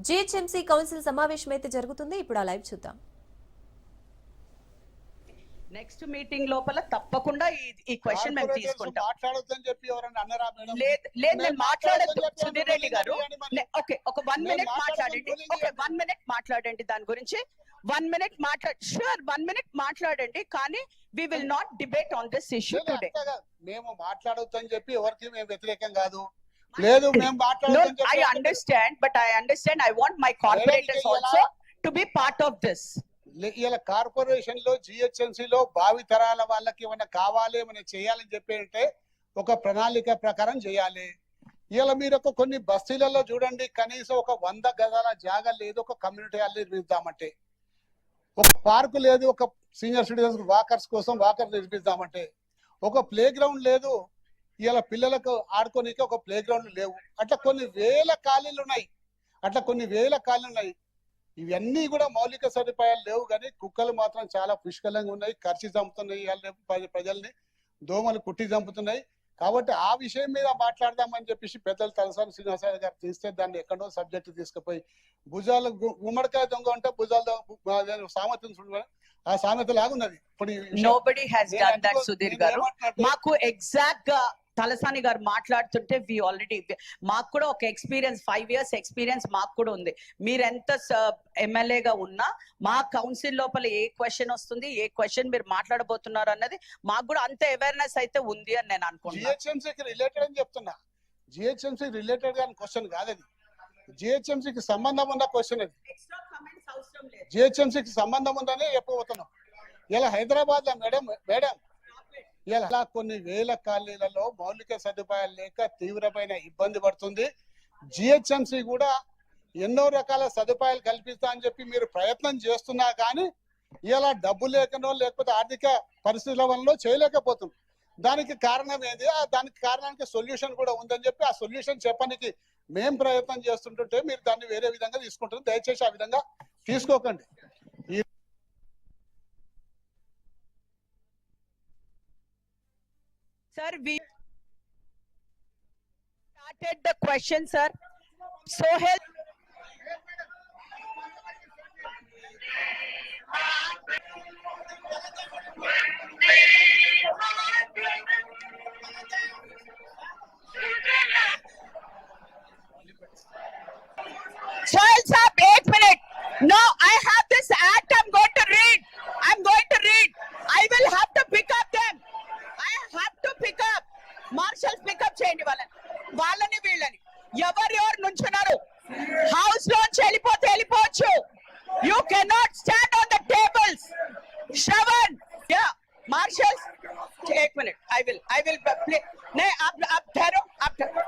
GHMC council సమావేశం అయితే జరుగుతుంది. ఇప్పుడు ఆ లైవ్ చూద్దాం. నెక్స్ట్ మీటింగ్ లోపల తప్పకుండా ఈ- క్వశ్చన్ మేము తీసుకుంటాం. లేదు లేదు నేను మాట్లాడద్దు సుధీర్ రెడ్డి గారు. ఓకే ఒక వన్ మినిట్ మాట్లాడండి. ఓకే. వన్ మినిట్ మాట్లాడండి దాని గురించి. వన్ మినిట్ మాట్లాడు షూర్ వన్ మినిట్ మాట్లాడండి కానీ we will not debate on this issue today. మేము మాట్లాడొద్దని చెప్పి ఎవరికి మేము వ్యతిరేకం కాదు. లేదు మేము చెప్పి understand, but I understand. I want my corporators ఇలా- also to be part of this. ఇలా కార్పొరేషన్లో జిహెచ్ఎంసీ లో భావి తరాల వాళ్ళకి ఏమైనా కావాలి ఏమైనా చేయాలని చెప్పి అంటే ఒక ప్రణాళిక ప్రకారం చేయాలి ఇలా మీరు ఒక కొన్ని బస్తీలలో చూడండి కనీసం ఒక వంద గదాల జాగా లేదు ఒక కమ్యూనిటీ హాల్ నిర్మిద్దామంటే ఒక పార్క్ లేదు ఒక సీనియర్ సిటిజన్స్ వాకర్స్ కోసం వాకర్ నిర్మిద్దామంటే ఒక ప్లే గ్రౌండ్ లేదు ఇలా పిల్లలకు ఆడుకోనికి ఒక ప్లే గ్రౌండ్ లేవు. అట్లా కొన్ని వేల ఖాళీలు ఉన్నాయి. అట్లా కొన్ని వేల ఖాళీలు ఉన్నాయి. ఇవన్నీ కూడా మౌలిక సదుపాయాలు లేవు కానీ కుక్కలు మాత్రం చాలా పుష్కలంగా ఉన్నాయి. ఖర్చు చంపుతున్నాయి ప్రజల్ని. దోమలు కుట్టి చంపుతున్నాయి. కాబట్టి ఆ విషయం మీద మాట్లాడదామని చెప్పేసి పెద్దలు తలసాని శ్రీనివాసరావు గారు తీస్తే దాన్ని ఎక్కడో సబ్జెక్ట్ తీసుకుపోయి భుజాలు గుమ్మడికాయ దొంగ ఉంటే భుజాలు మేడం. ఆ సామెత లాగున్నది. ఇప్పుడు మాకు ఎగ్జాక్ట్గా తలసాని గారు మాట్లాడుతుంటే వి ఆల్రెడీ మాకు కూడా ఒక ఎక్స్పీరియన్స్ ఫైవ్ ఇయర్స్ ఎక్స్పీరియన్స్ మాకు కూడా ఉంది. మీరు ఎంత ఎమ్మెల్యేగా ఉన్నా మా కౌన్సిల్ లోపల ఏ క్వశ్చన్ వస్తుంది ఏ క్వశ్చన్ మీరు మాట్లాడబోతున్నారు అన్నది మాకు కూడా అంత అవేర్నెస్ అయితే ఉంది అని నేను అనుకుంటున్నాను రిలేటెడ్ అని చెప్తున్నా. జిహెచ్ఎంసీ రిలేటెడ్గా క్వశ్చన్ కాదది. జిహెచ్ఎంసీకి సంబంధం ఉన్న క్వశ్చన్ అది. జిహెచ్ఎంసీకి సంబంధం ఉందని చెప్పబోతున్నాం. ఇలా హైదరాబాద్లో మేడం మేడం ఇలా కొన్ని వేల ఖాళీలలో మౌలిక సదుపాయాలు లేక తీవ్రమైన ఇబ్బంది పడుతుంది. జిహెచ్ఎంసీ కూడా ఎన్నో రకాల సదుపాయాలు కల్పిస్తా అని చెప్పి మీరు ప్రయత్నం చేస్తున్నా కానీ ఇలా డబ్బు లేకనో లేకపోతే ఆర్థిక పరిస్థితుల వల్ల చేయలేకపోతుంది దానికి కారణం ఏది? ఆ దానికి కారణానికి సొల్యూషన్ కూడా ఉందని చెప్పి ఆ సొల్యూషన్ చెప్పడానికి మేం ప్రయత్నం చేస్తుంటుంటే మీరు దాన్ని వేరే విధంగా తీసుకుంటారు. దయచేసి ఆ విధంగా తీసుకోకండి. Sir, we started the question, sir. Sohel. Sohel marshals pick up చేయండి వాళ్ళని వాళ్ళని వీళ్ళని ఎవరు ఎవరు నుంచున్నారు హౌస్ లోంచి వెళ్ళిపోతే వెళ్ళిపోవచ్చు you cannot stand on the tables Shravan yeah marshals एक minute I will I will play नहीं आप आप ठहरो आप ठहरो